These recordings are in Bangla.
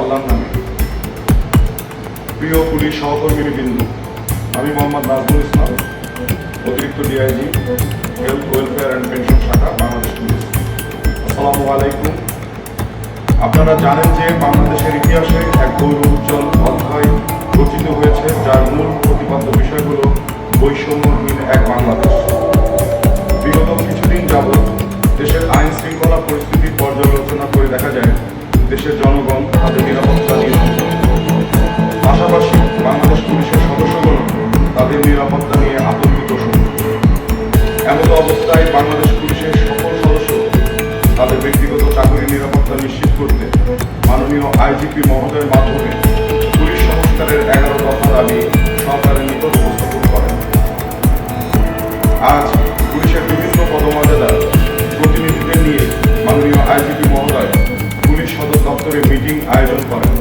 আল্লাহর নামে। প্রিয় পুলিশ সহকর্মী বিন্দু, আমি মোহাম্মদ নাজমুল ইসলাম, অতিরিক্ত DIG, health welfare and pension শাখা, বাংলাদেশ পুলিশ। আসসালামু আলাইকুম। আপনারা জানেন যে বাংলাদেশের ইতিহাসে এক গৌরব উজ্জ্বল অধ্যায় রচিত হয়েছে। এমন অবস্থায় বাংলাদেশ পুলিশের সকল সদস্য তাদের ব্যক্তিগত চাকরির নিরাপত্তা নিশ্চিত করতে মাননীয় আইজিপি মহোদয়ের মাধ্যমে পুলিশ সংস্কারের এগারো দফা দাবি সরকারের নিকট উপস্থাপন করেন। আজ পুলিশের বিভিন্ন পদমর্যাদার প্রতিনিধিদের নিয়ে মাননীয় আইজিপি মহোদয় পুলিশ সদর দপ্তরে মিটিং আয়োজন করেন।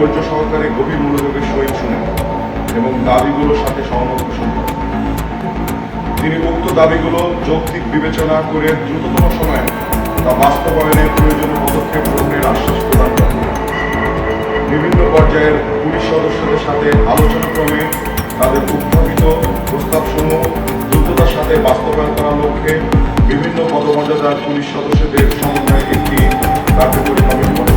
ধৈর্য সহকারে গভীর মনোযোগের সহিত শুনেন এবং দাবিগুলোর সাথে সহমত পোষণ করেন তিনি উক্ত দাবিগুলো যৌক্তিক বিবেচনা করে দ্রুততম সময়ে তা বাস্তবায়নের প্রয়োজনীয় পদক্ষেপ গ্রহণের আশ্বাস প্রদান করেন। বিভিন্ন পর্যায়ের পুলিশ সদস্যদের সাথে আলোচনাক্রমে তাদের উত্থাপিত প্রস্তাবসমূহ দ্রুততার সাথে বাস্তবায়ন করার লক্ষ্যে বিভিন্ন পদমর্যাদার পুলিশ সদস্যদের সমন্বয়ে একটি কার্যকরী কমিটি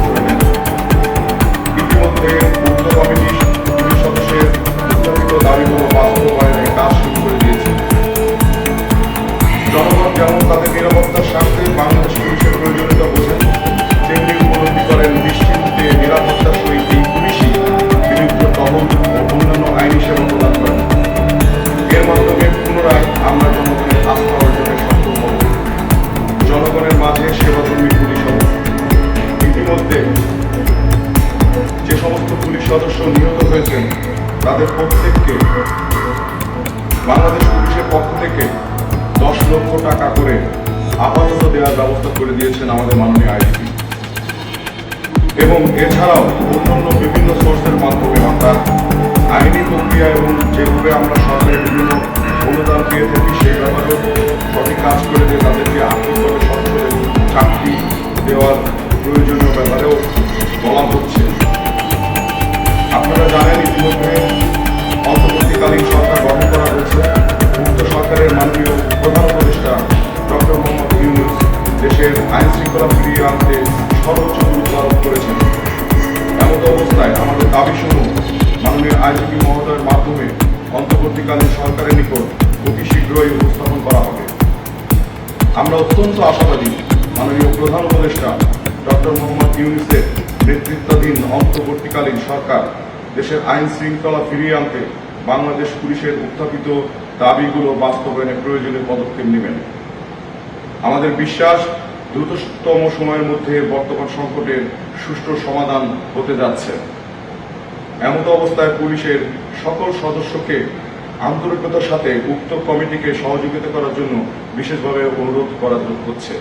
গঠন করে নেন ইতিমধ্যে উক্ত কমিটি পুলিশ সদস্যের উত্থাপিত দাবিগুলো কাজ শুরু করে দিয়েছে। জনগণ যেমন তাদের নিরাপত্তার স্বার্থে বাংলাদেশ পুলিশের তাদের প্রত্যেককে বাংলাদেশ পুলিশের পক্ষ থেকে দশ লক্ষ টাকা করে আপাতত দেওয়ার ব্যবস্থা করে দিয়েছেন আমাদের মাননীয় আইজিপি এবং এছাড়াও অন্যান্য বিভিন্ন সোর্সের মাধ্যমে আমরা আইনি প্রক্রিয়া এবং যেভাবে আমরা সরকারের বিভিন্ন অনুদান পেয়ে থাকি সেই ব্যাপারেও সঠিক কাজ করে দিয়ে তাদেরকে আর্থিকভাবে এবং চাকরি দেওয়ার প্রয়োজনীয় ব্যাপারেও বলা দাবিসমূহ মাননীয় আইজিপি মহোদয়ের মাধ্যমে অন্তর্বর্তীকালীন সরকারের নিকট অতি শীঘ্রই উপস্থাপন করা হবে। আমরা অত্যন্ত আশাবাদী, মাননীয় প্রধান উপদেষ্টা ডক্টর মোহাম্মদ ইউনিসেফ নেতৃত্বাধীন অন্তর্বর্তীকালীন সরকার দেশের আইন শৃঙ্খলা ফিরিয়ে আনতে বাংলাদেশ পুলিশের উত্থাপিত দাবিগুলো বাস্তবায়নে প্রয়োজনীয় পদক্ষেপ নেবেন। আমাদের বিশ্বাস, দ্রুততম সময়ের মধ্যে বর্তমান সংকটের সুষ্ঠু সমাধান হতে যাচ্ছে। এমত অবস্থায় পুলিশের সকল সদস্যকে আন্তরিকতার সাথে উক্ত কমিটিকে সহযোগিতা করার জন্য বিশেষভাবে অনুরোধ করা হচ্ছে।